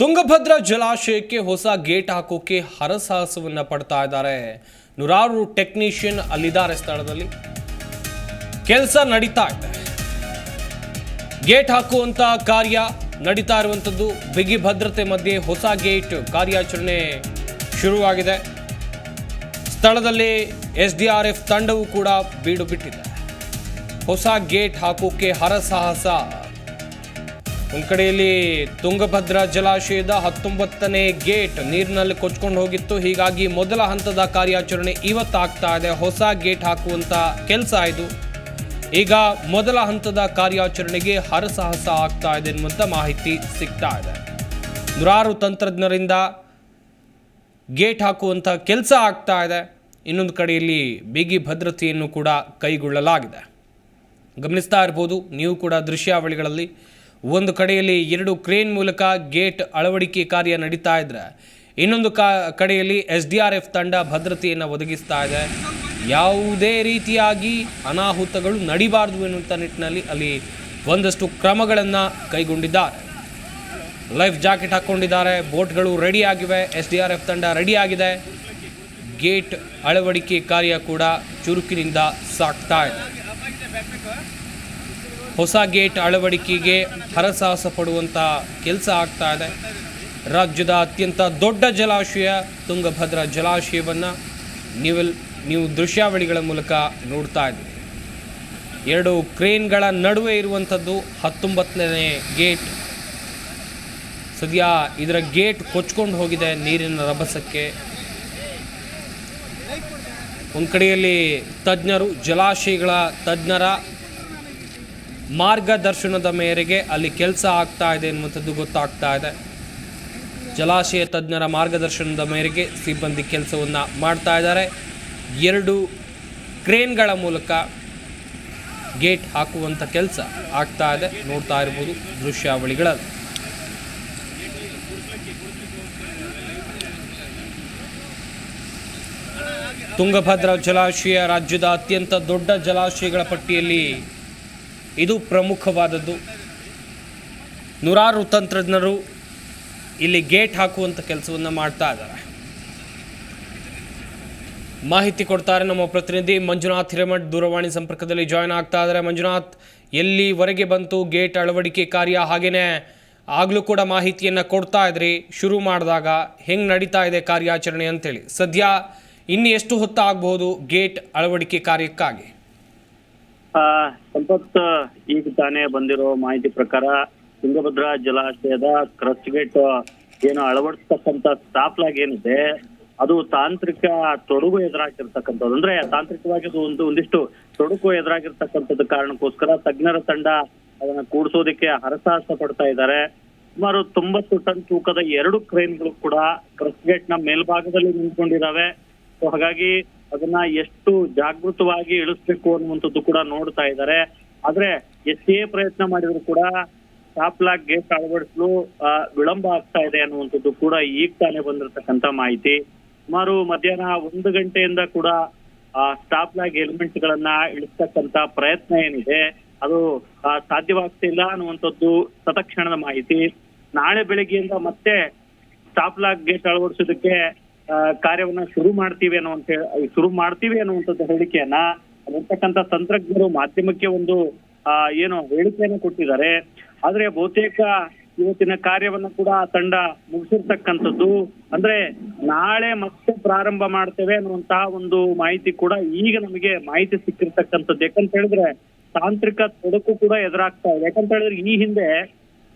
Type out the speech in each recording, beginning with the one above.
ತುಂಗಭದ್ರಾ ಜಲಾಶಯಕ್ಕೆ ಹೊಸ ಗೇಟ್ ಹಾಕೋಕೆ ಹರಸಾಹಸವನ್ನ ಪಡ್ತಾ ಇದ್ದಾರೆ. ನೂರಾರು ಟೆಕ್ನಿಷಿಯನ್ ಅಲ್ಲಿದ್ದಾರೆ ಸ್ಥಳದಲ್ಲಿ. ಕೆಲಸ ನಡೀತಾ ಇದೆ. ಗೇಟ್ ಹಾಕುವಂತ ಕಾರ್ಯ ನಡೀತಾ ಇರುವಂಥದ್ದು ಬಿಗಿ ಭದ್ರತೆ ಮಧ್ಯೆ ಹೊಸ ಗೇಟ್ ಕಾರ್ಯಾಚರಣೆ ಶುರುವಾಗಿದೆ. ಸ್ಥಳದಲ್ಲಿ ಎಸ್ ಡಿ ಆರ್ ಎಫ್ ತಂಡವು ಕೂಡ ಬೀಡು ಬಿಟ್ಟಿದೆ ಹೊಸ ಗೇಟ್ ಹಾಕೋಕೆ ಹರಸಾಹಸ. ಒಂದ್ ಕಡೆಯಲ್ಲಿ ತುಂಗಭದ್ರಾ ಜಲಾಶಯದ ಹತ್ತೊಂಬತ್ತನೇ ಗೇಟ್ ನೀರಿನಲ್ಲಿ ಕೊಚ್ಕೊಂಡು ಹೋಗಿತ್ತು. ಹೀಗಾಗಿ ಮೊದಲ ಹಂತದ ಕಾರ್ಯಾಚರಣೆ ಇವತ್ತಾಗ್ತಾ ಇದೆ. ಹೊಸ ಗೇಟ್ ಹಾಕುವಂಥ ಕೆಲಸ ಆಯಿತು ಈಗ ಮೊದಲ ಹಂತದ ಕಾರ್ಯಾಚರಣೆಗೆ ಹರಸಾಹಸ ಆಗ್ತಾ ಇದೆ ಎನ್ನುವಂಥ ಮಾಹಿತಿ ಸಿಗ್ತಾ ಇದೆ. ನೂರಾರು ತಂತ್ರಜ್ಞರಿಂದ ಗೇಟ್ ಹಾಕುವಂಥ ಕೆಲಸ ಆಗ್ತಾ ಇದೆ. ಇನ್ನೊಂದು ಕಡೆಯಲ್ಲಿ ಬಿಗಿ ಭದ್ರತೆಯನ್ನು ಕೂಡ ಕೈಗೊಳ್ಳಲಾಗಿದೆ. ಗಮನಿಸ್ತಾ ಇರ್ಬೋದು, ನೀವು ಕೂಡ ದೃಶ್ಯಾವಳಿಗಳಲ್ಲಿ ಒಂದು ಕಡೆಯಲ್ಲಿ ಎರಡು ಕ್ರೇನ್ ಮೂಲಕ ಗೇಟ್ ಅಳವಡಿಕೆ ಕಾರ್ಯ ನಡೀತಾ ಇದ್ರೆ ಇನ್ನೊಂದು ಕಾ, ಕಡೆಯಲ್ಲಿ ಎಸ್ ಡಿ ಆರ್ ಎಫ್ ತಂಡ ಭದ್ರತೆಯನ್ನು ಒದಗಿಸ್ತಾ ಇದೆ. ಯಾವುದೇ ರೀತಿಯಾಗಿ ಅನಾಹುತಗಳು ನಡಿಬಾರ್ದು ಎನ್ನುವಂಥ ನಿಟ್ಟಿನಲ್ಲಿ ಅಲ್ಲಿ ಒಂದಷ್ಟು ಕ್ರಮಗಳನ್ನು ಕೈಗೊಂಡಿದ್ದಾರೆ. ಲೈಫ್ ಜಾಕೆಟ್ ಹಾಕ್ಕೊಂಡಿದ್ದಾರೆ ಬೋಟ್ಗಳು ರೆಡಿ ಆಗಿವೆ, ಎಸ್ ಡಿ ಆರ್ ಎಫ್ ತಂಡ ರೆಡಿ ಆಗಿದೆ. ಗೇಟ್ ಅಳವಡಿಕೆ ಕಾರ್ಯ ಕೂಡ ಚುರುಕಿನಿಂದ ಸಾಗ್ತಾ ಇದೆ. ಹೊಸ ಗೇಟ್ ಅಳವಡಿಕೆಗೆ ಹರಸಾಹಸ ಪಡುವಂಥ ಕೆಲಸ ಆಗ್ತಾ ಇದೆ. ರಾಜ್ಯದ ಅತ್ಯಂತ ದೊಡ್ಡ ಜಲಾಶಯ ತುಂಗಭದ್ರಾ ಜಲಾಶಯವನ್ನು ನೀವೆಲ್, ನೀವು ದೃಶ್ಯಾವಳಿಗಳ ಮೂಲಕ ನೋಡ್ತಾ ಇದ್ದೀರಿ. ಎರಡು ಕ್ರೇನ್ಗಳ ನಡುವೆ ಇರುವಂಥದ್ದು ಹತ್ತೊಂಬತ್ತನೇ ಗೇಟ್. ಸದ್ಯ ಇದರ ಗೇಟ್ ಕೊಚ್ಕೊಂಡು ಹೋಗಿದೆ ನೀರಿನ ರಭಸಕ್ಕೆ. ಒಂದು ಕಡೆಯಲ್ಲಿ ತಜ್ಞರು, ಜಲಾಶಯಗಳ ತಜ್ಞರ ಮಾರ್ಗದರ್ಶನದ ಮೇರೆಗೆ ಅಲ್ಲಿ ಕೆಲಸ ಆಗ್ತಾ ಇದೆ ಎನ್ನುವಂಥದ್ದು ಗೊತ್ತಾಗ್ತಾ ಇದೆ. ಜಲಾಶಯ ತಜ್ಞರ ಮಾರ್ಗದರ್ಶನದ ಮೇರೆಗೆ ಸಿಬ್ಬಂದಿ ಕೆಲಸವನ್ನು ಮಾಡ್ತಾ ಇದ್ದಾರೆ. ಎರಡು ಕ್ರೇನ್ಗಳ ಮೂಲಕ ಗೇಟ್ ಹಾಕುವಂಥ ಕೆಲಸ ಆಗ್ತಾ ಇದೆ. ನೋಡ್ತಾ ಇರ್ಬೋದು ದೃಶ್ಯಾವಳಿಗಳಲ್ಲಿ. ತುಂಗಭದ್ರಾ ಜಲಾಶಯ ರಾಜ್ಯದ ಅತ್ಯಂತ ದೊಡ್ಡ ಜಲಾಶಯಗಳ ಪಟ್ಟಿಯಲ್ಲಿ ಇದು ಪ್ರಮುಖವಾದದ್ದು. ನೂರಾರು ತಂತ್ರಜ್ಞರು ಇಲ್ಲಿ ಗೇಟ್ ಹಾಕುವಂಥ ಕೆಲಸವನ್ನು ಮಾಡ್ತಾ ಇದ್ದಾರೆ. ಮಾಹಿತಿ ಕೊಡ್ತಾರೆ ನಮ್ಮ ಪ್ರತಿನಿಧಿ ಮಂಜುನಾಥ್ ಹಿರೇಮಠ್ ದೂರವಾಣಿ ಸಂಪರ್ಕದಲ್ಲಿ ಜಾಯ್ನ್ ಆಗ್ತಾ ಇದ್ದಾರೆ. ಮಂಜುನಾಥ್, ಎಲ್ಲಿವರೆಗೆ ಬಂತು? ಗೇಟ್ ಅಳವಡಿಕೆ ಕಾರ್ಯ ಹಾಗೆಯೇ ಆಗಲೂ ಕೂಡ ಮಾಹಿತಿಯನ್ನು ಕೊಡ್ತಾ ಇದ್ರಿ. ಶುರು ಮಾಡಿದಾಗ ಹೆಂಗೆ ನಡೀತಾ ಇದೆ ಕಾರ್ಯಾಚರಣೆ ಅಂತೇಳಿ. ಸದ್ಯ ಇನ್ನು ಎಷ್ಟು ಹೊತ್ತು ಆಗಬಹುದು ಗೇಟ್ ಅಳವಡಿಕೆ ಕಾರ್ಯಕ್ಕಾಗಿ? ಸಂಪತ್ ಈಗ ತಾನೇ ಬಂದಿರೋ ಮಾಹಿತಿ ಪ್ರಕಾರ ತುಂಗಭದ್ರಾ ಜಲಾಶಯದ ಕ್ರಸ್ಟ್ ಗೇಟ್ ಏನು ಅಳವಡಿಸ್ತಕ್ಕಂತ ಸ್ಟಾಪ್ ಲಾಗ್ ಏನಿದೆ, ಅದು ತಾಂತ್ರಿಕ ತೊಡಗು ಎದುರಾಗಿರ್ತಕ್ಕಂಥದ್ದು. ಅಂದ್ರೆ ತಾಂತ್ರಿಕವಾಗಿ ಅದು ಒಂದು ಒಂದಿಷ್ಟು ತೊಡಕು ಎದುರಾಗಿರ್ತಕ್ಕಂಥದ್ದು ಕಾರಣಕ್ಕೋಸ್ಕರ ತಜ್ಞರ ತಂಡ ಅದನ್ನ ಕೂಡಿಸೋದಕ್ಕೆ ಹರಸಾಹಸ ಪಡ್ತಾ ಇದ್ದಾರೆ. ಸುಮಾರು ತೊಂಬತ್ತು ಟನ್ ತೂಕದ ಎರಡು ಕ್ರೇನ್ಗಳು ಕೂಡ ಕ್ರಸ್ಟ್ ಗೇಟ್ನ ಮೇಲ್ಭಾಗದಲ್ಲಿ ನಿಂತ್ಕೊಂಡಿದ್ದಾವೆ. ಸೊ ಹಾಗಾಗಿ ಅದನ್ನ ಎಷ್ಟು ಜಾಗೃತವಾಗಿ ಇಳಿಸ್ಬೇಕು ಅನ್ನುವಂಥದ್ದು ಕೂಡ ನೋಡ್ತಾ ಇದ್ದಾರೆ. ಆದ್ರೆ ಎಷ್ಟೇ ಪ್ರಯತ್ನ ಮಾಡಿದ್ರು ಕೂಡ ಸ್ಟಾಪ್ ಲಾಕ್ ಗೇಟ್ ಅಳವಡಿಸಲು ವಿಳಂಬ ಆಗ್ತಾ ಇದೆ ಅನ್ನುವಂಥದ್ದು ಕೂಡ ಈಗ ತಾನೇ ಬಂದಿರತಕ್ಕಂತ ಮಾಹಿತಿ. ಸುಮಾರು ಮಧ್ಯಾಹ್ನ ಒಂದು ಗಂಟೆಯಿಂದ ಕೂಡ ಸ್ಟಾಪ್ ಲಾಗ್ ಎಲಿಮೆಂಟ್ ಗಳನ್ನ ಇಳಿಸ್ತಕ್ಕಂತ ಪ್ರಯತ್ನ ಏನಿದೆ, ಅದು ಸಾಧ್ಯವಾಗ್ತಿಲ್ಲ ಅನ್ನುವಂಥದ್ದು ತತಕ್ಷಣದ ಮಾಹಿತಿ. ನಾಳೆ ಬೆಳಿಗ್ಗೆಯಿಂದ ಮತ್ತೆ ಸ್ಟಾಪ್ ಲಾಕ್ ಗೇಟ್ ಅಳವಡಿಸೋದಕ್ಕೆ ಕಾರ್ಯವನ್ನ ಶುರು ಮಾಡ್ತೀವಿ ಅನ್ನುವಂತ ಶುರು ಮಾಡ್ತೀವಿ ಅನ್ನುವಂಥದ್ದು ಹೇಳಿಕೆಯನ್ನ ಅಲ್ಲಿರ್ತಕ್ಕಂಥ ತಂತ್ರಜ್ಞರು ಮಾಧ್ಯಮಕ್ಕೆ ಒಂದು ಏನು ಹೇಳಿಕೆಯನ್ನು ಕೊಟ್ಟಿದ್ದಾರೆ. ಆದ್ರೆ ಬಹುತೇಕ ಇವತ್ತಿನ ಕಾರ್ಯವನ್ನ ಕೂಡ ಆ ತಂಡ ಮುಗಿಸಿರ್ತಕ್ಕಂಥದ್ದು. ಅಂದ್ರೆ ನಾಳೆ ಮತ್ತೆ ಪ್ರಾರಂಭ ಮಾಡ್ತೇವೆ ಅನ್ನುವಂತಹ ಒಂದು ಮಾಹಿತಿ ಕೂಡ ಈಗ ನಮಗೆ ಮಾಹಿತಿ ಸಿಕ್ಕಿರ್ತಕ್ಕಂಥದ್ದು. ಯಾಕಂತ ಹೇಳಿದ್ರೆ ತಾಂತ್ರಿಕ ತೊಡಕು ಕೂಡ ಎದುರಾಗ್ತಾ ಇದೆ. ಯಾಕಂತ ಹೇಳಿದ್ರೆ ಈ ಹಿಂದೆ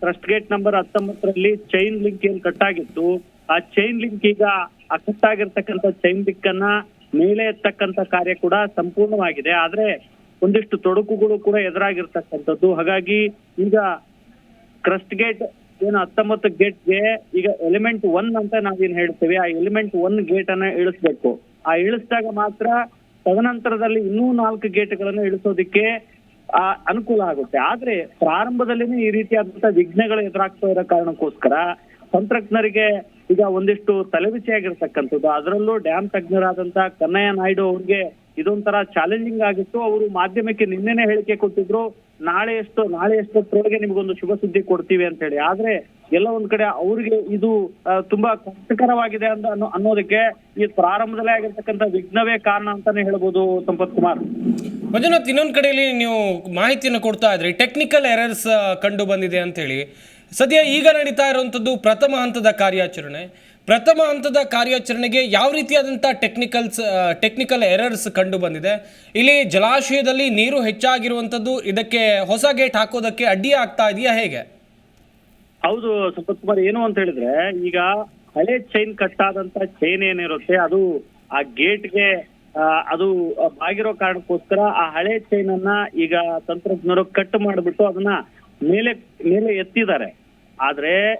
ಟ್ರಸ್ಟ್ ಗೇಟ್ ನಂಬರ್ ಹತ್ತೊಂಬತ್ತರಲ್ಲಿ ಚೈನ್ ಲಿಂಕ್ ಏನ್ ಕಟ್ ಆಗಿತ್ತು ಆ ಚೈನ್ ಲಿಂಕ್ ಈಗ ಆ ಕಟ್ ಆಗಿರ್ತಕ್ಕಂಥ ಚೈನ್ ದಿಕ್ಕನ್ನ ಮೇಲೆ ಎತ್ತಕ್ಕಂತ ಕಾರ್ಯ ಕೂಡ ಸಂಪೂರ್ಣವಾಗಿದೆ. ಆದ್ರೆ ಒಂದಿಷ್ಟು ತೊಡಕುಗಳು ಕೂಡ ಎದುರಾಗಿರ್ತಕ್ಕಂಥದ್ದು. ಹಾಗಾಗಿ ಈಗ ಕ್ರಸ್ಟ್ ಗೇಟ್ ಏನು ಹತ್ತೊಂಬತ್ತು ಗೇಟ್ಗೆ ಈಗ ಎಲಿಮೆಂಟ್ ಒನ್ ಅಂತ ನಾವೇನ್ ಹೇಳ್ತೇವೆ, ಆ ಎಲಿಮೆಂಟ್ ಒನ್ ಗೇಟ್ ಅನ್ನ ಇಳಿಸ್ಬೇಕು. ಆ ಇಳಿಸಿದಾಗ ಮಾತ್ರ ತದನಂತರದಲ್ಲಿ ಇನ್ನೂ ನಾಲ್ಕು ಗೇಟ್ಗಳನ್ನು ಇಳಿಸೋದಿಕ್ಕೆ, ಆ, ಅನುಕೂಲ ಆಗುತ್ತೆ. ಆದ್ರೆ ಪ್ರಾರಂಭದಲ್ಲಿನೇ ಈ ರೀತಿಯಾದಂತಹ ವಿಘ್ನಗಳು ಎದುರಾಗ್ತಾ ಇರೋ ಕಾರಣಕ್ಕೋಸ್ಕರ ತಂತ್ರಜ್ಞರಿಗೆ ಈಗ ಒಂದಿಷ್ಟು ತಲೆಬಿಸಿ ಆಗಿರ್ತಕ್ಕಂಥದ್ದು. ಅದರಲ್ಲೂ ಡ್ಯಾಮ್ ತಜ್ಞರಾದಂತಹ ಕನ್ನಯ್ಯ ನಾಯ್ಡು ಅವ್ರಿಗೆ ಇದೊಂಥರ ಚಾಲೆಂಜಿಂಗ್ ಆಗಿತ್ತು. ಅವರು ಮಾಧ್ಯಮಕ್ಕೆ ನಿನ್ನೆನೆ ಹೇಳಿಕೆ ಕೊಟ್ಟಿದ್ರು. ನಾಳೆ ಎಷ್ಟು, ನಾಳೆ ಎಷ್ಟೊತ್ತರೊಳಗೆ ನಿಮ್ಗೊಂದು ಶುಭ ಸುದ್ದಿ ಕೊಡ್ತೀವಿ ಅಂತ ಹೇಳಿ. ಆದ್ರೆ ಎಲ್ಲ ಒಂದ್ ಕಡೆ ಅವ್ರಿಗೆ ಇದು ತುಂಬಾ ಕಷ್ಟಕರವಾಗಿದೆ ಅಂತ ಅನ್ನೋ, ಅನ್ನೋದಕ್ಕೆ ಈ ಪ್ರಾರಂಭದಲ್ಲೇ ಆಗಿರ್ತಕ್ಕಂಥ ವಿಘ್ನವೇ ಕಾರಣ ಅಂತಾನೆ ಹೇಳ್ಬೋದು ಸಂಪತ್ ಕುಮಾರ್. ಮಂಜುನಾಥ್, ಇನ್ನೊಂದ್ ಕಡೆಯಲ್ಲಿ ನೀವು ಮಾಹಿತಿಯನ್ನು ಕೊಡ್ತಾ ಇದ್ರಿ. ಟೆಕ್ನಿಕಲ್ ಎರರ್ಸ್ ಕಂಡು ಬಂದಿದೆ ಅಂತ ಹೇಳಿ. ಸದ್ಯ ಈಗ ನಡೀತಾ ಇರುವಂಥದ್ದು ಪ್ರಥಮ ಹಂತದ ಕಾರ್ಯಾಚರಣೆ. ಪ್ರಥಮ ಹಂತದ ಕಾರ್ಯಾಚರಣೆಗೆ ಯಾವ ರೀತಿಯಾದಂಥ ಟೆಕ್ನಿಕಲ್ಸ್ ಟೆಕ್ನಿಕಲ್ ಎರರ್ಸ್ ಕಂಡು ಬಂದಿದೆ. ಇಲ್ಲಿ ಜಲಾಶಯದಲ್ಲಿ ನೀರು ಹೆಚ್ಚಾಗಿರುವಂಥದ್ದು ಇದಕ್ಕೆ ಹೊಸ ಗೇಟ್ ಹಾಕೋದಕ್ಕೆ ಅಡ್ಡಿ ಆಗ್ತಾ ಇದೆಯಾ ಹೇಗೆ? ಹೌದು ಸಂಪತ್ ಕುಮಾರ್, ಏನು ಅಂತ ಹೇಳಿದ್ರೆ ಈಗ ಹಳೆ ಚೈನ್ ಕಟ್ ಆದಂತ ಚೈನ್ ಏನಿರುತ್ತೆ ಅದು ಆ ಗೇಟ್ಗೆ ಅದು ಬಾಗಿರೋ ಕಾರಣಕ್ಕೋಸ್ಕರ ಆ ಹಳೆ ಚೈನ್ ಅನ್ನ ಈಗ ತಂತ್ರಜ್ಞರು ಕಟ್ ಮಾಡಿಬಿಟ್ಟು ಅದನ್ನ ಮೇಲೆ ಮೇಲೆ ಎತ್ತಿದ್ದಾರೆ. ಆದ್ರೆ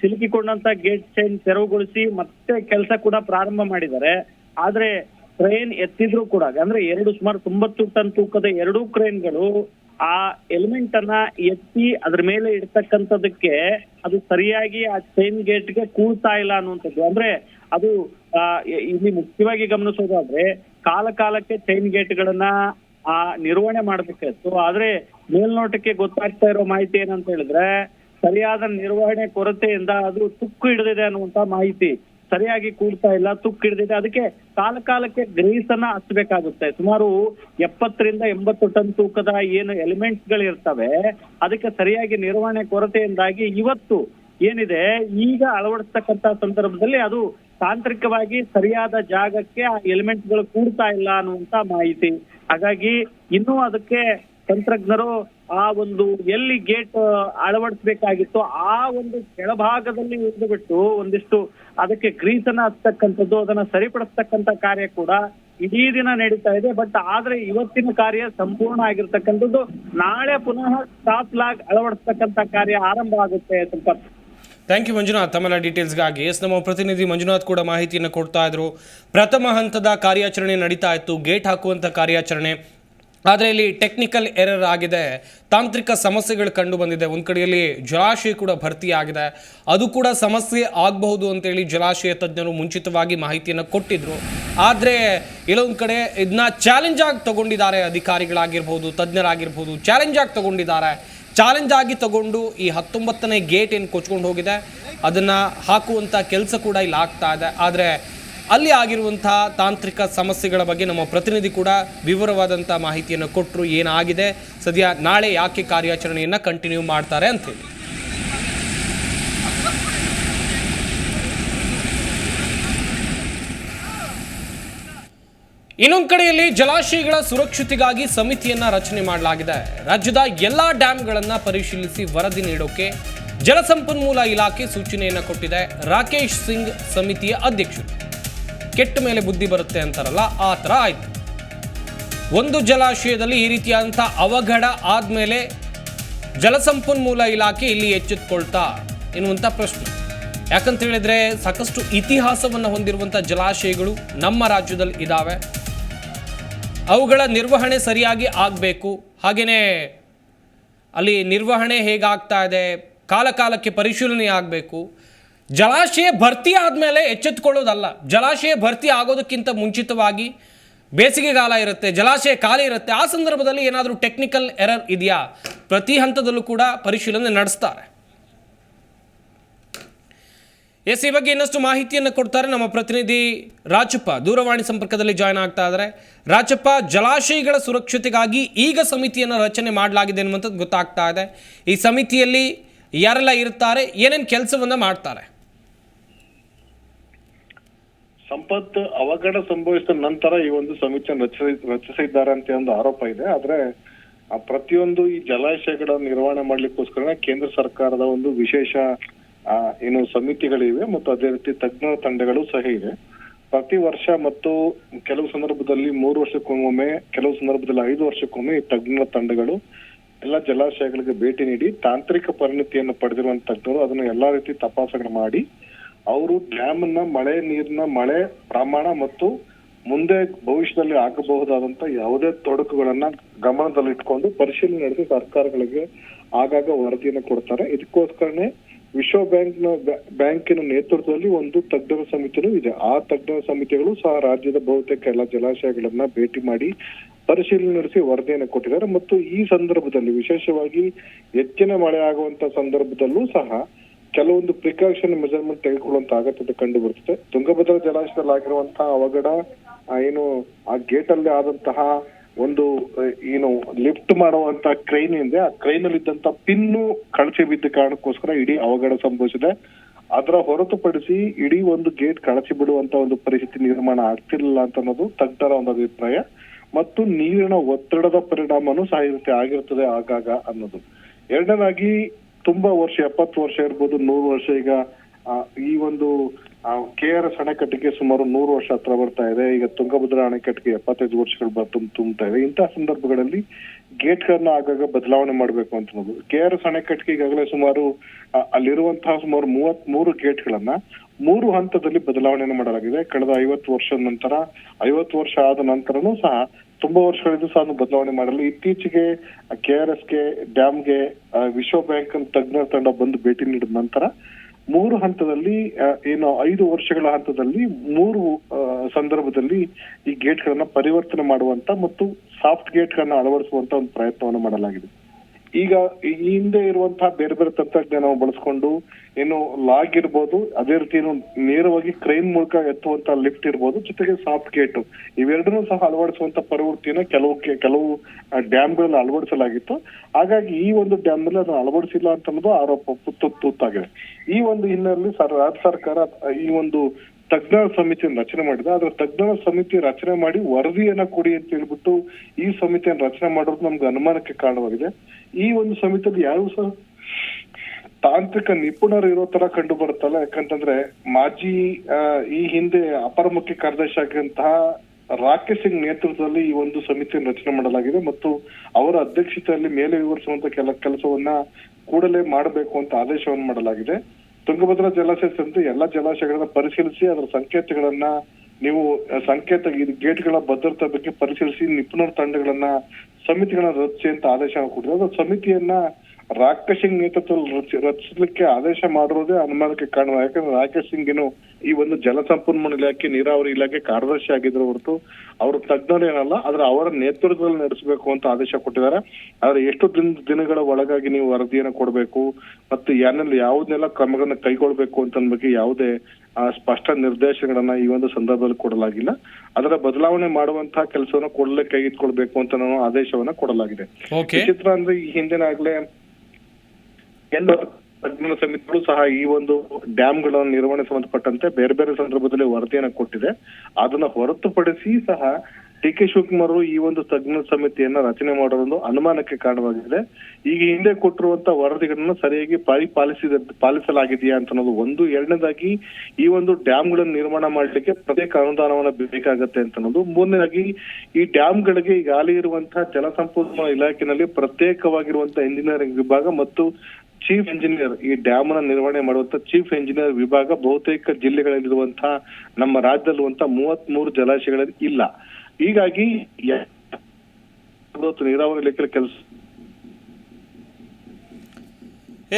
ಸಿಲುಕಿಕೊಂಡಂತ ಗೇಟ್ ಚೈನ್ ತೆರವುಗೊಳಿಸಿ ಮತ್ತೆ ಕೆಲಸ ಕೂಡ ಪ್ರಾರಂಭ ಮಾಡಿದ್ದಾರೆ. ಆದ್ರೆ ಕ್ರೇನ್ ಎತ್ತಿದ್ರು ಕೂಡ, ಅಂದ್ರೆ ಎರಡು ಸುಮಾರು ತೊಂಬತ್ತು ಟನ್ ತೂಕದ ಎರಡೂ ಕ್ರೇನ್ಗಳು ಆ ಎಲಿಮೆಂಟ್ ಅನ್ನ ಎತ್ತಿ ಅದ್ರ ಮೇಲೆ ಇಡ್ತಕ್ಕಂಥದಕ್ಕೆ ಅದು ಸರಿಯಾಗಿ ಆ ಚೈನ್ ಗೇಟ್ಗೆ ಕೂಳ್ತಾ ಇಲ್ಲ ಅನ್ನುವಂಥದ್ದು. ಅಂದ್ರೆ ಅದು ಇಲ್ಲಿ ಮುಖ್ಯವಾಗಿ ಗಮನಿಸೋದಾದ್ರೆ ಕಾಲ ಕಾಲಕ್ಕೆ ಚೈನ್ ಗೇಟ್ಗಳನ್ನ ಆ, ನಿರ್ವಹಣೆ ಮಾಡ್ಬೇಕಾಯ್ತು. ಆದ್ರೆ ಮೇಲ್ನೋಟಕ್ಕೆ ಗೊತ್ತಾಗ್ತಾ ಇರೋ ಮಾಹಿತಿ ಏನಂತ ಹೇಳಿದ್ರೆ, ಸರಿಯಾದ ನಿರ್ವಹಣೆ ಕೊರತೆಯಿಂದ ಅದು ತುಕ್ಕು ಹಿಡಿದಿದೆ ಅನ್ನುವಂತ ಮಾಹಿತಿ ಸರಿಯಾಗಿ ಕೂಡ್ತಾ ಇಲ್ಲ, ತುಕ್ಕು ಹಿಡಿದಿದೆ. ಅದಕ್ಕೆ ಕಾಲ ಕಾಲಕ್ಕೆ ಗ್ರೀಸ್ ಅನ್ನ ಹಚ್ಚಬೇಕಾಗುತ್ತೆ ಸುಮಾರು ಎಪ್ಪತ್ತರಿಂದ ಎಂಬತ್ತು ಟನ್ ತೂಕದ ಏನು ಎಲಿಮೆಂಟ್ಸ್ಗಳು ಇರ್ತವೆ ಅದಕ್ಕೆ ಸರಿಯಾಗಿ ನಿರ್ವಹಣೆ ಕೊರತೆಯಿಂದಾಗಿ ಇವತ್ತು ಏನಿದೆ, ಈಗ ಅಳವಡಿಸ್ತಕ್ಕಂತ ಸಂದರ್ಭದಲ್ಲಿ ಅದು ತಾಂತ್ರಿಕವಾಗಿ ಸರಿಯಾದ ಜಾಗಕ್ಕೆ ಆ ಎಲಿಮೆಂಟ್ಸ್ಗಳು ಕೂಡ್ತಾ ಇಲ್ಲ ಅನ್ನುವಂತ ಮಾಹಿತಿ. ಹಾಗಾಗಿ ಇನ್ನೂ ಅದಕ್ಕೆ ತಂತ್ರಜ್ಞರು ಆ ಒಂದು ಎಲ್ಲಿ ಗೇಟ್ ಅಳವಡಿಸಬೇಕಾಗಿತ್ತು ಆ ಒಂದು ಕೆಳಭಾಗದಲ್ಲಿ ಇಳಿದು ಬಿಟ್ಟು ಒಂದಿಷ್ಟು ಅದಕ್ಕೆ ಗ್ರೀಸ್ ಅನ್ನ ಹಚ್ಚತಕ್ಕಂಥದ್ದು, ಅದನ್ನ ಸರಿಪಡಿಸ್ತಕ್ಕಂಥ ಕಾರ್ಯ ಕೂಡ ಇಡೀ ದಿನ ನಡೀತಾ ಇದೆ. ಬಟ್ ಆದ್ರೆ ಇವತ್ತಿನ ಕಾರ್ಯ ಸಂಪೂರ್ಣ ಆಗಿರ್ತಕ್ಕಂಥದ್ದು ನಾಳೆ ಪುನಃ ಸ್ಟಾಪ್ ಲಾಗ್ ಅಳವಡಿಸ್ತಕ್ಕಂಥ ಕಾರ್ಯ ಆರಂಭ ಆಗುತ್ತೆ ಅಂತ ಥ್ಯಾಂಕ್ ಯು ಮಂಜುನಾಥ್. ತಮ್ಮೆಲ್ಲ ಡೀಟೇಲ್ಸ್ಗಾಗಿ ಎಸ್ ನಮ್ಮ ಪ್ರತಿನಿಧಿ ಮಂಜುನಾಥ್ ಕೂಡ ಮಾಹಿತಿಯನ್ನು ಕೊಡ್ತಾ ಇದ್ರು. ಪ್ರಥಮ ಹಂತದ ಕಾರ್ಯಾಚರಣೆ ನಡೀತಾ ಇತ್ತು. ಗೇಟ್ ಹಾಕುವಂಥ ಕಾರ್ಯಾಚರಣೆ ಆದರೆ ಇಲ್ಲಿ ಟೆಕ್ನಿಕಲ್ ಎರರ್ ಆಗಿದೆ. ತಾಂತ್ರಿಕ ಸಮಸ್ಯೆಗಳು ಕಂಡು ಬಂದಿದೆ. ಒಂದು ಕಡೆಯಲ್ಲಿ ಜಲಾಶಯ ಕೂಡ ಭರ್ತಿಯಾಗಿದೆ ಅದು ಕೂಡ ಸಮಸ್ಯೆ ಆಗಬಹುದು ಅಂತೇಳಿ ಜಲಾಶಯ ತಜ್ಞರು ಮುಂಚಿತವಾಗಿ ಮಾಹಿತಿಯನ್ನು ಕೊಟ್ಟಿದ್ರು. ಆದರೆ ಇಲ್ಲೊಂದು ಕಡೆ ಇದನ್ನ ಚಾಲೆಂಜ್ ಆಗಿ ತಗೊಂಡಿದ್ದಾರೆ ಅಧಿಕಾರಿಗಳಾಗಿರ್ಬೋದು, ತಜ್ಞರಾಗಿರ್ಬೋದು. ಚಾಲೆಂಜ್ ಆಗಿ ತಗೊಂಡಿದ್ದಾರೆ. ಚಾಲೆಂಜ್ ಆಗಿ ತಗೊಂಡು ಈ ಹತ್ತೊಂಬತ್ತನೇ ಗೇಟ್ ಏನು ಕೊಚ್ಕೊಂಡು ಹೋಗಿದೆ? ಅದನ್ನು ಹಾಕುವಂಥ ಕೆಲಸ ಕೂಡ ಇಲ್ಲಿ ಆಗ್ತಾ ಇದೆ. ಆದರೆ ಅಲ್ಲಿ ಆಗಿರುವಂತಹ ತಾಂತ್ರಿಕ ಸಮಸ್ಯೆಗಳ ಬಗ್ಗೆ ನಮ್ಮ ಪ್ರತಿನಿಧಿ ಕೂಡ ವಿವರವಾದಂಥ ಮಾಹಿತಿಯನ್ನು ಕೊಟ್ಟರು, ಏನಾಗಿದೆ, ಸದ್ಯ ನಾಳೆ ಯಾಕೆ ಕಾರ್ಯಾಚರಣೆಯನ್ನು ಕಂಟಿನ್ಯೂ ಮಾಡ್ತಾರೆ ಅಂತೇಳಿ ಇನ್ನೊಂದು ಕಡೆಯಲ್ಲಿ ಜಲಾಶಯಗಳ ಸುರಕ್ಷತೆಗಾಗಿ ಸಮಿತಿಯನ್ನ ರಚನೆ ಮಾಡಲಾಗಿದೆ. ರಾಜ್ಯದ ಎಲ್ಲಾ ಡ್ಯಾಂಗಳನ್ನು ಪರಿಶೀಲಿಸಿ ವರದಿ ನೀಡೋಕೆ ಜಲಸಂಪನ್ಮೂಲ ಇಲಾಖೆ ಸೂಚನೆಯನ್ನ ಕೊಟ್ಟಿದೆ. ರಾಕೇಶ್ ಸಿಂಗ್ ಸಮಿತಿಯ ಅಧ್ಯಕ್ಷರು. ಕೆಟ್ಟ ಮೇಲೆ ಬುದ್ಧಿ ಬರುತ್ತೆ ಅಂತಾರಲ್ಲ, ಆ ಥರ ಆಯಿತು. ಒಂದು ಜಲಾಶಯದಲ್ಲಿ ಈ ರೀತಿಯಾದಂಥ ಅವಘಡ ಆದಮೇಲೆ ಜಲಸಂಪನ್ಮೂಲ ಇಲಾಖೆ ಇಲ್ಲಿ ಎಚ್ಚೆತ್ಕೊಳ್ತಾ ಎನ್ನುವಂಥ ಪ್ರಶ್ನೆ. ಯಾಕಂತ ಹೇಳಿದ್ರೆ ಸಾಕಷ್ಟು ಇತಿಹಾಸವನ್ನು ಹೊಂದಿರುವಂಥ ಜಲಾಶಯಗಳು ನಮ್ಮ ರಾಜ್ಯದಲ್ಲಿ ಇದ್ದಾವೆ ಅವುಗಳ ನಿರ್ವಹಣೆ ಸರಿಯಾಗಿ ಆಗಬೇಕು. ಹಾಗೆಯೇ ಅಲ್ಲಿ ನಿರ್ವಹಣೆ ಹೇಗಾಗ್ತಾ ಇದೆ, ಕಾಲಕಾಲಕ್ಕೆ ಪರಿಶೀಲನೆ ಆಗಬೇಕು. ಜಲಾಶಯ ಭರ್ತಿ ಆದಮೇಲೆ ಎಚ್ಚೆತ್ತುಕೊಳ್ಳೋದಲ್ಲ ಜಲಾಶಯ ಭರ್ತಿ ಆಗೋದಕ್ಕಿಂತ ಮುಂಚಿತವಾಗಿ ಬೇಸಿಗೆಗಾಲ ಇರುತ್ತೆ, ಜಲಾಶಯ ಖಾಲಿ ಇರುತ್ತೆ. ಆ ಸಂದರ್ಭದಲ್ಲಿ ಏನಾದರೂ ಟೆಕ್ನಿಕಲ್ ಎರರ್ ಇದೆಯಾ? ಪ್ರತಿ ಹಂತದಲ್ಲೂ ಕೂಡ ಪರಿಶೀಲನೆ ನಡೆಸ್ತಾರೆ. ಎಸ್, ಈ ಬಗ್ಗೆ ಇನ್ನಷ್ಟು ಮಾಹಿತಿಯನ್ನು ಕೊಡ್ತಾರೆ ನಮ್ಮ ಪ್ರತಿನಿಧಿ ರಾಜಪ್ಪ. ದೂರವಾಣಿ ಸಂಪರ್ಕದಲ್ಲಿ ಜಾಯ್ನ್ ಆಗ್ತಾ ಇದ್ದಾರೆ ರಾಜಪ್ಪ, ಜಲಾಶಯಗಳ ಸುರಕ್ಷತೆಗಾಗಿ ಈಗ ಸಮಿತಿಯನ್ನು ರಚನೆ ಮಾಡಲಾಗಿದೆ ಅನ್ನುವಂಥದ್ದು ಗೊತ್ತಾಗ್ತಾ ಇದೆ. ಈ ಸಮಿತಿಯಲ್ಲಿ ಯಾರೆಲ್ಲ ಇರ್ತಾರೆ, ಏನೇನು ಕೆಲಸವನ್ನು ಮಾಡ್ತಾರೆ? ಸಂಪತ್ ಅವಘಡ ಸಂಭವಿಸಿದ ನಂತರ ಈ ಒಂದು ಸಮಿತಿಯನ್ನು ರಚಿಸ ರಚಿಸಿದ್ದಾರೆ ಅಂತ ಒಂದು ಆರೋಪ ಇದೆ. ಆದ್ರೆ ಆ ಪ್ರತಿಯೊಂದು ಈ ಜಲಾಶಯಗಳ ನಿರ್ವಹಣೆ ಮಾಡ್ಲಿಕ್ಕೋಸ್ಕರ ಕೇಂದ್ರ ಸರ್ಕಾರದ ಒಂದು ವಿಶೇಷ ಏನು ಸಮಿತಿಗಳಿವೆ ಮತ್ತು ಅದೇ ರೀತಿ ತಜ್ಞರ ತಂಡಗಳು ಸಹ ಇದೆ. ಪ್ರತಿ ವರ್ಷ ಮತ್ತು ಕೆಲವು ಸಂದರ್ಭದಲ್ಲಿ ಮೂರು ವರ್ಷಕ್ಕೊಮ್ಮೆ, ಕೆಲವು ಸಂದರ್ಭದಲ್ಲಿ ಐದು ವರ್ಷಕ್ಕೊಮ್ಮೆ ಈ ತಜ್ಞರ ತಂಡಗಳು ಎಲ್ಲ ಜಲಾಶಯಗಳಿಗೆ ಭೇಟಿ ನೀಡಿ ತಾಂತ್ರಿಕ ಪರಿಣತಿಯನ್ನು ಪಡೆದಿರುವಂತ ತಜ್ಞರು ಅದನ್ನು ಎಲ್ಲಾ ರೀತಿ ತಪಾಸಣೆ ಮಾಡಿ ಅವರು ಡ್ಯಾಮ್ನ ಮಳೆ ನೀರಿನ ಮಳೆ ಪ್ರಮಾಣ ಮತ್ತು ಮುಂದೆ ಭವಿಷ್ಯದಲ್ಲಿ ಆಗಬಹುದಾದಂತ ಯಾವುದೇ ತೊಡಕುಗಳನ್ನ ಗಮನದಲ್ಲಿಟ್ಕೊಂಡು ಪರಿಶೀಲನೆ ನಡೆಸಿ ಸರ್ಕಾರಗಳಿಗೆ ಆಗಾಗ ವರದಿಯನ್ನು ಕೊಡ್ತಾರೆ. ಇದಕ್ಕೋಸ್ಕರನೇ ವಿಶ್ವ ಬ್ಯಾಂಕ್ನ ಬ್ಯಾಂಕಿನ ನೇತೃತ್ವದಲ್ಲಿ ಒಂದು ತಜ್ಞರ ಸಮಿತಿನೂ ಇದೆ. ಆ ತಜ್ಞರ ಸಮಿತಿಗಳು ಸಹ ರಾಜ್ಯದ ಬಹುತೇಕ ಎಲ್ಲ ಜಲಾಶಯಗಳನ್ನ ಭೇಟಿ ಮಾಡಿ ಪರಿಶೀಲನೆ ನಡೆಸಿ ವರದಿಯನ್ನು ಕೊಟ್ಟಿದ್ದಾರೆ. ಮತ್ತು ಈ ಸಂದರ್ಭದಲ್ಲಿ ವಿಶೇಷವಾಗಿ ಹೆಚ್ಚಿನ ಮಳೆ ಆಗುವಂತ ಸಂದರ್ಭದಲ್ಲೂ ಸಹ ಕೆಲವೊಂದು ಪ್ರಿಕಾಷನ್ ಮೆಜರ್ಮೆಂಟ್ ತೆಗೆದುಕೊಳ್ಳುವಂತ ಅಗತ್ಯತೆ ಕಂಡು ಬರ್ತದೆ ತುಂಗಭದ್ರಾ ಜಲಾಶಯದಲ್ಲಿ ಆಗಿರುವಂತಹ ಅವಘಡ ಏನು, ಆ ಗೇಟ್ ಅಲ್ಲಿ ಆದಂತಹ ಒಂದು ಏನು ಲಿಫ್ಟ್ ಮಾಡುವಂತ ಕ್ರೈನ್ ಇದೆ ಆ ಕ್ರೈನ್ ಅಲ್ಲಿ ಇದ್ದಂತ ಪಿನ್ನು ಕಳಚೆ ಬಿದ್ದ ಕಾರಣಕ್ಕೋಸ್ಕರ ಇಡೀ ಅವಘಡ ಸಂಭವಿಸಿದೆ. ಅದರ ಹೊರತುಪಡಿಸಿ ಇಡೀ ಒಂದು ಗೇಟ್ ಕಳಚಿ ಬಿಡುವಂತ ಒಂದು ಪರಿಸ್ಥಿತಿ ನಿರ್ಮಾಣ ಆಗ್ತಿರ್ಲಿಲ್ಲ ಅಂತ ಅನ್ನೋದು ತಜ್ಞರ ಒಂದು ಅಭಿಪ್ರಾಯ. ಮತ್ತು ನೀರಿನ ಒತ್ತಡದ ಪರಿಣಾಮನೂ ಸಹ ಆಗಿರ್ತದೆ ಆಗಾಗ ಅನ್ನೋದು. ಎರಡನೇದಾಗಿ ತುಂಬಾ ವರ್ಷ, ಎಪ್ಪತ್ತು ವರ್ಷ ಇರ್ಬೋದು, ನೂರು ವರ್ಷ ಈಗ ಈ ಒಂದು ಕೆ ಆರ್ ಎಸ್ ಅಣೆಕಟ್ಟಿಗೆ ಸುಮಾರು ನೂರು ವರ್ಷ ಹತ್ರ ಬರ್ತಾ ಇದೆ. ಈಗ ತುಂಗಭದ್ರಾ ಅಣೆಕಟ್ಟಿಗೆ ಎಪ್ಪತ್ತೈದು ವರ್ಷಗಳು ತುಂಬ, ತುಂಬ್ತಾ ಇದೆ. ಇಂತಹ ಸಂದರ್ಭಗಳಲ್ಲಿ ಗೇಟ್ ಗಳನ್ನ ಆಗಾಗ ಬದಲಾವಣೆ ಮಾಡಬೇಕು ಅಂತ ಕೆ ಆರ್ ಎಸ್ ಅಣೆಕಟ್ಟಿಗೆ ಈಗಾಗಲೇ ಸುಮಾರು ಅಲ್ಲಿರುವಂತಹ ಸುಮಾರು ಮೂವತ್ತ್ ಮೂರು ಗೇಟ್ ಗಳನ್ನ ಮೂರು ಹಂತದಲ್ಲಿ ಬದಲಾವಣೆಯನ್ನು ಮಾಡಲಾಗಿದೆ. ಕಳೆದ ಐವತ್ತು ವರ್ಷದ ನಂತರ, ಐವತ್ತು ವರ್ಷ ಆದ ನಂತರನೂ ಸಹ ತುಂಬಾ ವರ್ಷಗಳಿಂದ ಸಹ ಬದಲಾವಣೆ ಮಾಡಲು ಇತ್ತೀಚೆಗೆ ಕೆ ಆರ್ ಎಸ್ಗೆ, ಡ್ಯಾಮ್ಗೆ ವಿಶ್ವ ಬ್ಯಾಂಕ್ ತಜ್ಞರ ತಂಡ ಬಂದು ಭೇಟಿ ನೀಡಿದ ನಂತರ ಮೂರು ಹಂತದಲ್ಲಿ ಏನು ಐದು ವರ್ಷಗಳ ಹಂತದಲ್ಲಿ ಮೂರು ಸಂದರ್ಭದಲ್ಲಿ ಈ ಗೇಟ್ಗಳನ್ನ ಪರಿವರ್ತನೆ ಮಾಡುವಂತ ಮತ್ತು ಸಾಫ್ಟ್ ಗೇಟ್ಗಳನ್ನ ಅಳವಡಿಸುವಂತ ಒಂದು ಪ್ರಯತ್ನವನ್ನು ಮಾಡಲಾಗಿದೆ. ಈಗ ಹಿಂದೆ ಇರುವಂತಹ ಬೇರೆ ಬೇರೆ ತಂತ್ರಜ್ಞಾನವನ್ನು ಬಳಸ್ಕೊಂಡು ಏನು ಲಾಗ್ ಇರ್ಬೋದು, ಅದೇ ರೀತಿ ಏನು ನೇರವಾಗಿ ಕ್ರೈನ್ ಮೂಲಕ ಎತ್ತುವಂತ ಲಿಫ್ಟ್ ಇರ್ಬೋದು, ಜೊತೆಗೆ ಸಾಫ್ಟ್ ಗೇಟ್. ಇವೆರಡನ್ನು ಸಹ ಅಳವಡಿಸುವಂತ ಪ್ರವೃತ್ತಿಯನ್ನು ಕೆಲವು ಕೆಲವು ಡ್ಯಾಮ್ಗಳಲ್ಲಿ ಅಳವಡಿಸಲಾಗಿತ್ತು. ಹಾಗಾಗಿ ಈ ಒಂದು ಡ್ಯಾಮ್ನಲ್ಲಿ ಅದನ್ನು ಅಳವಡಿಸಿಲ್ಲ ಅಂತ ಅನ್ನೋದು ಆರೋಪ ತುತ್ತು ತುತ್ತಾಗಿದೆ ಈ ಒಂದು ಹಿನ್ನೆಲೆಯಲ್ಲಿ ರಾಜ್ಯ ಸರ್ಕಾರ ಈ ಒಂದು ತಜ್ಞರ ಸಮಿತಿಯನ್ನು ರಚನೆ ಮಾಡಿದೆ. ಆದ್ರೆ ತಜ್ಞರ ಸಮಿತಿ ರಚನೆ ಮಾಡಿ ವರದಿಯನ್ನ ಕೊಡಿ ಅಂತ ಹೇಳ್ಬಿಟ್ಟು ಈ ಸಮಿತಿಯನ್ನು ರಚನೆ ಮಾಡೋದು ನಮ್ಗೆ ಅನುಮಾನಕ್ಕೆ ಕಾರಣವಾಗಿದೆ. ಈ ಒಂದು ಸಮಿತಿಯಲ್ಲಿ ಯಾರು ಸಹ ತಾಂತ್ರಿಕ ನಿಪುಣರು ಇರೋ ತರ ಕಂಡು ಬರುತ್ತಲ್ಲ ಯಾಕಂತಂದ್ರೆ ಮಾಜಿ ಈ ಹಿಂದೆ ಅಪರ ಮುಖ್ಯ ಕಾರ್ಯದರ್ಶಿ ಆಗಿರುವಂತಹ ರಾಕೇಶ್ ಸಿಂಗ್ ನೇತೃತ್ವದಲ್ಲಿ ಈ ಒಂದು ಸಮಿತಿಯನ್ನು ರಚನೆ ಮಾಡಲಾಗಿದೆ ಮತ್ತು ಅವರ ಅಧ್ಯಕ್ಷತೆಯಲ್ಲಿ ಮೇಲೆ ವಿವರಿಸುವಂತ ಕೆಲ ಕೆಲಸವನ್ನ ಕೂಡಲೇ ಮಾಡಬೇಕು ಅಂತ ಆದೇಶವನ್ನು ಮಾಡಲಾಗಿದೆ. ತುಂಗಭದ್ರಾ ಜಲಾಶಯ ಸೇರಿದಂತೆ ಎಲ್ಲಾ ಜಲಾಶಯಗಳನ್ನ ಪರಿಶೀಲಿಸಿ ಅದರ ಸಂಕೇತಗಳನ್ನ ನೀವು ಸಂಕೇತ ಗೇಟ್ಗಳ ಭದ್ರತೆ ಬಗ್ಗೆ ಪರಿಶೀಲಿಸಿ ನಿಪುಣರ ತಂಡಗಳನ್ನ ಸಮಿತಿಗಳನ್ನ ರಚಿಸಿ ಅಂತ ಆದೇಶ ಕೊಟ್ಟಿದೆ ಅದು ಸಮಿತಿಯನ್ನ ರಾಕೇಶ್ ಸಿಂಗ್ ನೇತೃತ್ವದಲ್ಲಿ ರಚಿ- ರಚಿಸಲಿಕ್ಕೆ ಆದೇಶ ಮಾಡಿರೋದೇ ಅನುಮಾನಕ್ಕೆ ಕಾರಣ. ಯಾಕಂದ್ರೆ ರಾಕೇಶ್ ಸಿಂಗ್ ಏನು ಈ ಒಂದು ಜಲಸಂಪನ್ಮೂಲ ಇಲಾಖೆ ನೀರಾವರಿ ಇಲಾಖೆ ಕಾರ್ಯದರ್ಶಿ ಆಗಿದ್ರು ಹೊರತು ಅವರು ತಜ್ಞರೇನಲ್ಲ ಆದ್ರೆ ಅವರ ನೇತೃತ್ವದಲ್ಲಿ ನಡೆಸಬೇಕು ಅಂತ ಆದೇಶ ಕೊಟ್ಟಿದ್ದಾರೆ. ಆದ್ರೆ ಎಷ್ಟು ದಿನ ದಿನಗಳ ಒಳಗಾಗಿ ನೀವು ವರದಿಯನ್ನು ಕೊಡಬೇಕು ಮತ್ತು ಯಾರಲ್ಲಿ ಯಾವುದನ್ನೆಲ್ಲ ಕ್ರಮಗಳನ್ನ ಕೈಗೊಳ್ಬೇಕು ಅಂತ ಬಗ್ಗೆ ಯಾವುದೇ ಸ್ಪಷ್ಟ ನಿರ್ದೇಶನಗಳನ್ನ ಈ ಒಂದು ಸಂದರ್ಭದಲ್ಲಿ ಕೊಡಲಾಗಿಲ್ಲ. ಅದರ ಬದಲಾವಣೆ ಮಾಡುವಂತಹ ಕೆಲಸವನ್ನು ಕೂಡಲೇ ಕೈಗೆತ್ಕೊಳ್ಬೇಕು ಅಂತ ನಾನು ಆದೇಶವನ್ನ ಕೊಡಲಾಗಿದೆ. ವಿಚಿತ್ರ ಅಂದ್ರೆ ಈ ಹಿಂದಿನಾಗ್ಲೇ ಎಲ್ಲ ತಜ್ಞರ ಸಮಿತಿಗಳು ಸಹ ಈ ಒಂದು ಡ್ಯಾಮ್ಗಳನ್ನು ನಿರ್ವಹಣೆ ಸಂಬಂಧಪಟ್ಟಂತೆ ಬೇರೆ ಬೇರೆ ಸಂದರ್ಭದಲ್ಲಿ ವರದಿಯನ್ನು ಕೊಟ್ಟಿದೆ. ಅದನ್ನ ಹೊರತುಪಡಿಸಿ ಸಹ ಡಿ ಕೆ ಶಿವಕುಮಾರ್ ಈ ಒಂದು ತಜ್ಞ ಸಮಿತಿಯನ್ನ ರಚನೆ ಮಾಡೋದೊಂದು ಅನುಮಾನಕ್ಕೆ ಕಾರಣವಾಗಿದೆ. ಈಗ ಹಿಂದೆ ಕೊಟ್ಟಿರುವಂತಹ ವರದಿಗಳನ್ನ ಸರಿಯಾಗಿ ಪರಿಪಾಲಿಸಿದ, ಪಾಲಿಸಲಾಗಿದೆಯಾ ಅಂತ ಅನ್ನೋದು ಒಂದು. ಎರಡನೇದಾಗಿ ಈ ಒಂದು ಡ್ಯಾಮ್ಗಳನ್ನು ನಿರ್ಮಾಣ ಮಾಡಲಿಕ್ಕೆ ಪ್ರತ್ಯೇಕ ಅನುದಾನವನ್ನ ಬೇಕಾಗತ್ತೆ ಅಂತ ಅನ್ನೋದು ಮೂರನೇದಾಗಿ ಈ ಡ್ಯಾಮ್ಗಳಿಗೆ ಈಗಾಗಲೇ ಇರುವಂತಹ ಜಲಸಂಪನ್ಮೂಲ ಇಲಾಖೆನಲ್ಲಿ ಪ್ರತ್ಯೇಕವಾಗಿರುವಂತಹ ಇಂಜಿನಿಯರಿಂಗ್ ವಿಭಾಗ ಮತ್ತು ಚೀಫ್ ಇಂಜಿನಿಯರ್ ಈ ಡ್ಯಾಮ್ನ ನಿರ್ವಹಣೆ ಮಾಡುವಂತ ಚೀಫ್ ಇಂಜಿನಿಯರ್ ವಿಭಾಗ ಬಹುತೇಕ ಜಿಲ್ಲೆಗಳಲ್ಲಿರುವಂತಹ ನಮ್ಮ ರಾಜ್ಯದಲ್ಲಿರುವಂತಹ ಮೂವತ್ತ್ ಮೂರು ಜಲಾಶಯಗಳಲ್ಲಿ ಇಲ್ಲ. ಹೀಗಾಗಿ ನೀರಾವರಿ ಲೆಕ್ಕ ಕೆಲಸ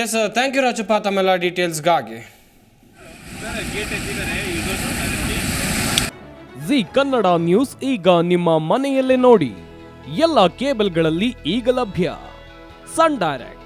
ಎಸ್ ಥ್ಯಾಂಕ್ ಯು ರಾಜಪ್ಪ ತಮ್ಮೆಲ್ಲ ಡೀಟೇಲ್ಸ್ಗಾಗಿ ಜಿ ಕನ್ನಡ ನ್ಯೂಸ್ ಈಗ ನಿಮ್ಮ ಮನೆಯಲ್ಲೇ ನೋಡಿ. ಎಲ್ಲ ಕೇಬಲ್ಗಳಲ್ಲಿ ಈಗ ಲಭ್ಯ. ಸನ್ ಡೈರೆಕ್ಟ್